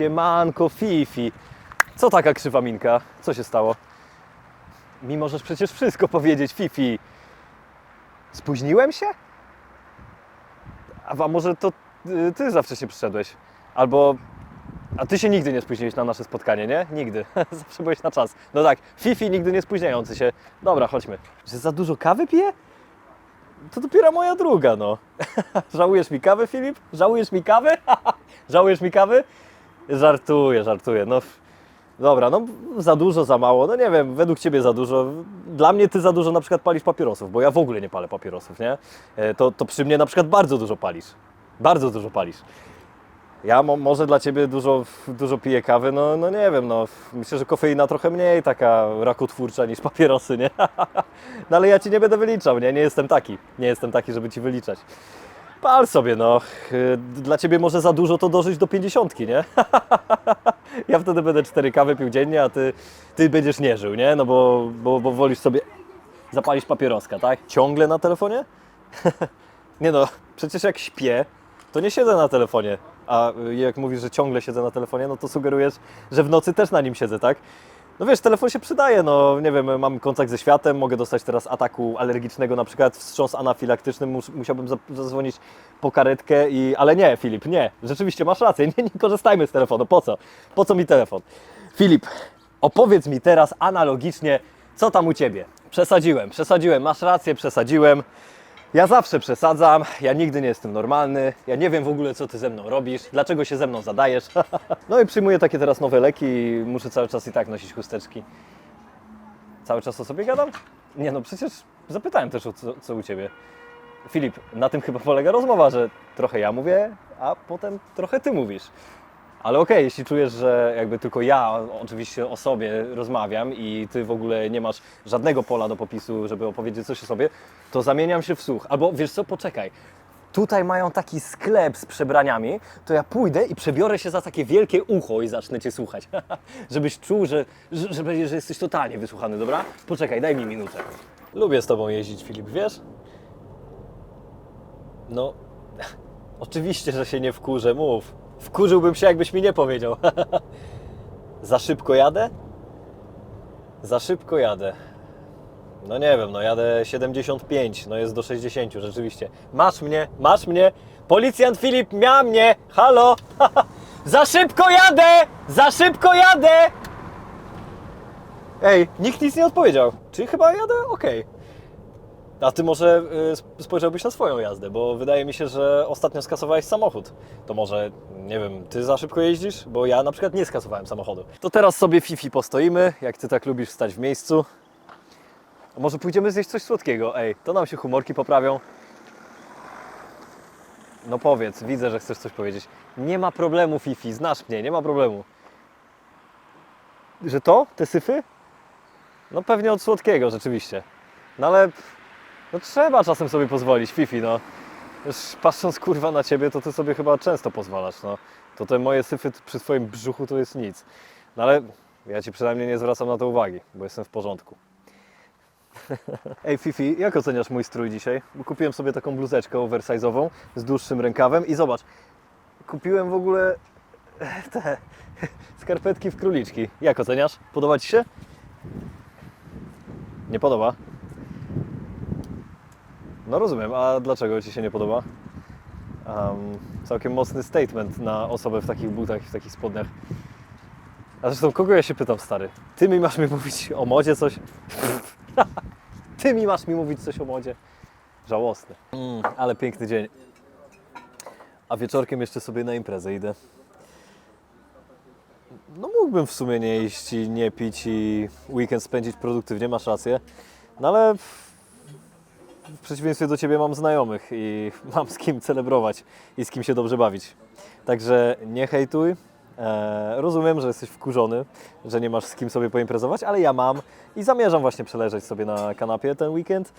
Siemanko, Fifi. Co taka krzywa minka? Co się stało? Mi możesz przecież wszystko powiedzieć, Fifi. Spóźniłem się? A może to y, ty za wcześnie przyszedłeś? Albo... A ty się nigdy nie spóźniłeś na nasze spotkanie, nie? Nigdy. Zawsze byłeś na czas. No tak, Fifi nigdy nie spóźniający się. Dobra, chodźmy. Że za dużo kawy pije? To dopiero moja druga, no. Żałujesz mi kawy, Filip? Żałujesz mi kawy? Żałujesz mi kawy? Żartuję, żartuję. No, dobra, no za dużo, za mało. No nie wiem, według Ciebie za dużo. Dla mnie Ty za dużo na przykład palisz papierosów, bo ja w ogóle nie palę papierosów, nie? E, To, to przy mnie na przykład bardzo dużo palisz. Bardzo dużo palisz. Ja mo, może dla Ciebie dużo, dużo piję kawy, no, no nie wiem, no myślę, że kofeina trochę mniej taka rakotwórcza niż papierosy, nie? No ale ja Ci nie będę wyliczał, nie? Nie jestem taki. Nie jestem taki, żeby Ci wyliczać. Pal sobie, no. Y, Dla Ciebie może za dużo to dożyć do pięćdziesiątki, nie? Ja wtedy będę cztery kawy pił dziennie, a Ty, ty będziesz nie żył, nie? No bo, bo, bo wolisz sobie zapalić papieroska, tak? Ciągle na telefonie? Nie no, przecież jak śpię, to nie siedzę na telefonie. A jak mówisz, że ciągle siedzę na telefonie, no to sugerujesz, że w nocy też na nim siedzę, tak? No wiesz, telefon się przydaje, no nie wiem, mam kontakt ze światem, mogę dostać teraz ataku alergicznego, na przykład wstrząs anafilaktyczny, mus, musiałbym za- zadzwonić po karetkę i... Ale nie, Filip, nie, rzeczywiście masz rację, nie, nie korzystajmy z telefonu, po co? Po co mi telefon? Filip, opowiedz mi teraz analogicznie, co tam u Ciebie? Przesadziłem, przesadziłem, masz rację, przesadziłem. Ja zawsze przesadzam, ja nigdy nie jestem normalny, ja nie wiem w ogóle co ty ze mną robisz, dlaczego się ze mną zadajesz. No i przyjmuję takie teraz nowe leki i muszę cały czas i tak nosić chusteczki. Cały czas o sobie gadam? Nie no, przecież zapytałem też o co, co u Ciebie. Filip, na tym chyba polega rozmowa, że trochę ja mówię, a potem trochę Ty mówisz. Ale okej, jeśli czujesz, że jakby tylko ja oczywiście o sobie rozmawiam i ty w ogóle nie masz żadnego pola do popisu, żeby opowiedzieć coś o sobie, to zamieniam się w słuch. Albo wiesz co, poczekaj. Tutaj mają taki sklep z przebraniami, to ja pójdę i przebiorę się za takie wielkie ucho i zacznę cię słuchać. Żebyś czuł, że, że, że, że jesteś totalnie wysłuchany, dobra? Poczekaj, daj mi minutę. Lubię z tobą jeździć, Filip, wiesz? No, Oczywiście, że się nie wkurzę, mów. Wkurzyłbym się, jakbyś mi nie powiedział. Za szybko jadę? Za szybko jadę. No nie wiem, no jadę 75, no jest do 60 rzeczywiście. Masz mnie, masz mnie. Policjant Filip miał mnie. Halo? Za szybko jadę! Za szybko jadę! Ej, nikt nic nie odpowiedział. Czyli chyba jadę? Okej. A ty może y, sp- spojrzałbyś na swoją jazdę, bo wydaje mi się, że ostatnio skasowałeś samochód. To może, nie wiem, ty za szybko jeździsz? Bo ja na przykład nie skasowałem samochodu. To teraz sobie Fifi postoimy, jak ty tak lubisz stać w miejscu. A może pójdziemy zjeść coś słodkiego? Ej, to nam się humorki poprawią. No powiedz, widzę, że chcesz coś powiedzieć. Nie ma problemu, Fifi, znasz mnie, nie ma problemu. Że to? Te syfy? No pewnie od słodkiego, rzeczywiście. No ale no trzeba czasem sobie pozwolić, Fifi, no. Już patrząc kurwa na ciebie, to ty sobie chyba często pozwalasz, no. To te moje syfy przy twoim brzuchu to jest nic. No ale ja ci przynajmniej nie zwracam na to uwagi, bo jestem w porządku. Ej Fifi, jak oceniasz mój strój dzisiaj? Kupiłem sobie taką bluzeczkę oversize'ową z dłuższym rękawem i zobacz, kupiłem w ogóle te skarpetki w króliczki. Jak oceniasz? Podoba ci się? Nie podoba? No rozumiem, a dlaczego Ci się nie podoba? Um, całkiem mocny statement na osobę w takich butach i w takich spodniach. A zresztą kogo ja się pytam, stary? Ty mi masz mi mówić o modzie coś? Ty mi masz mi mówić coś o modzie? Żałosny. Mm, ale piękny dzień. A wieczorkiem jeszcze sobie na imprezę idę. No mógłbym w sumie nie iść i nie pić i weekend spędzić produktywnie, masz rację. No ale w przeciwieństwie do Ciebie mam znajomych i mam z kim celebrować i z kim się dobrze bawić. Także nie hejtuj. E, rozumiem, że jesteś wkurzony, że nie masz z kim sobie poimprezować, ale ja mam i zamierzam właśnie przeleżeć sobie na kanapie ten weekend.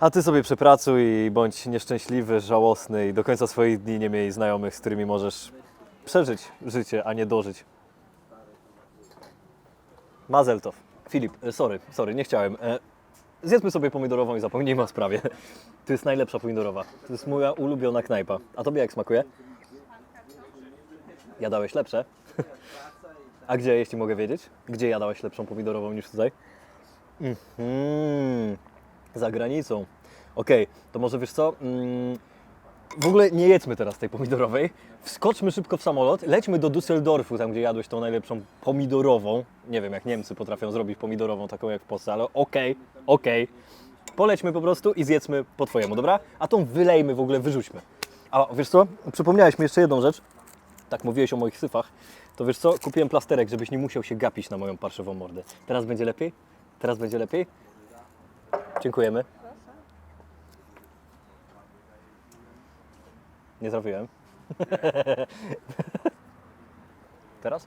A Ty sobie przepracuj i bądź nieszczęśliwy, żałosny i do końca swoich dni nie miej znajomych, z którymi możesz przeżyć życie, a nie dożyć. Mazeltow. Filip, e, sorry, sorry, nie chciałem. Zjedzmy sobie pomidorową i zapomnijmy o sprawie. To jest najlepsza pomidorowa. To jest moja ulubiona knajpa. A tobie jak smakuje? Jadałeś lepsze? A gdzie, jeśli mogę wiedzieć? Gdzie jadałeś lepszą pomidorową niż tutaj? Mhm. Za granicą. Okej, to może wiesz co? Mm, w ogóle nie jedzmy teraz tej pomidorowej. Wskoczmy szybko w samolot, lećmy do Düsseldorfu, tam gdzie jadłeś tą najlepszą pomidorową. Nie wiem, jak Niemcy potrafią zrobić pomidorową taką jak w Polsce, ale okej, okej. Polećmy po prostu i zjedzmy po twojemu, dobra? A tą wylejmy w ogóle, wyrzućmy. A wiesz co? Przypomniałeś mi jeszcze jedną rzecz. Tak mówiłeś o moich syfach. To wiesz co? Kupiłem plasterek, żebyś nie musiał się gapić na moją parszywą mordę. Teraz będzie lepiej? Teraz będzie lepiej? Dziękujemy. Nie trafiłem. teraz?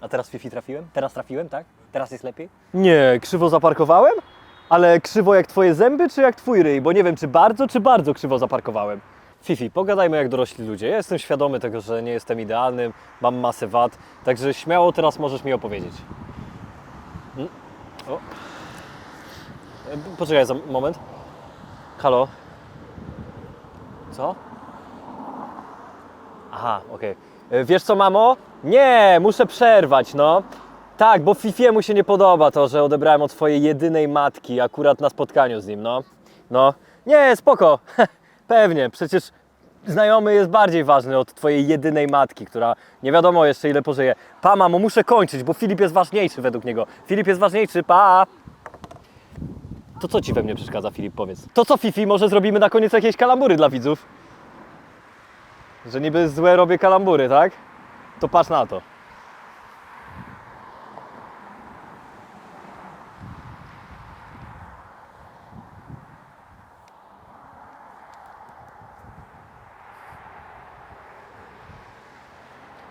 A teraz Fifi trafiłem? Teraz trafiłem, tak? Teraz jest lepiej? Nie, krzywo zaparkowałem? Ale krzywo jak twoje zęby, czy jak twój ryj? Bo nie wiem, czy bardzo, czy bardzo krzywo zaparkowałem. Fifi, pogadajmy jak dorośli ludzie. Ja jestem świadomy tego, że nie jestem idealnym, mam masę wad, także śmiało teraz możesz mi opowiedzieć. Mm. O. E, Poczekaj za moment. Halo? Co? Aha, okej. E, Wiesz co, mamo? Nie, muszę przerwać, no. Tak, bo Fifiemu się nie podoba to, że odebrałem od twojej jedynej matki akurat na spotkaniu z nim, no. No. Nie, spoko. Pewnie, przecież znajomy jest bardziej ważny od twojej jedynej matki, która nie wiadomo jeszcze ile pożyje. Pa, mamo, muszę kończyć, bo Filip jest ważniejszy według niego. Filip jest ważniejszy, pa! To co ci we mnie przeszkadza, Filip, powiedz? To co, Fifi, może zrobimy na koniec jakieś kalambury dla widzów? Że niby złe robię kalambury, tak? To patrz na to.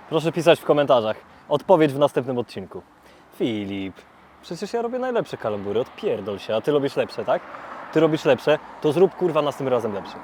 Proszę pisać w komentarzach. Odpowiedź w następnym odcinku. Filip, przecież ja robię najlepsze kalambury, odpierdol się, a ty robisz lepsze, tak? Ty robisz lepsze, to zrób kurwa następnym razem lepsze.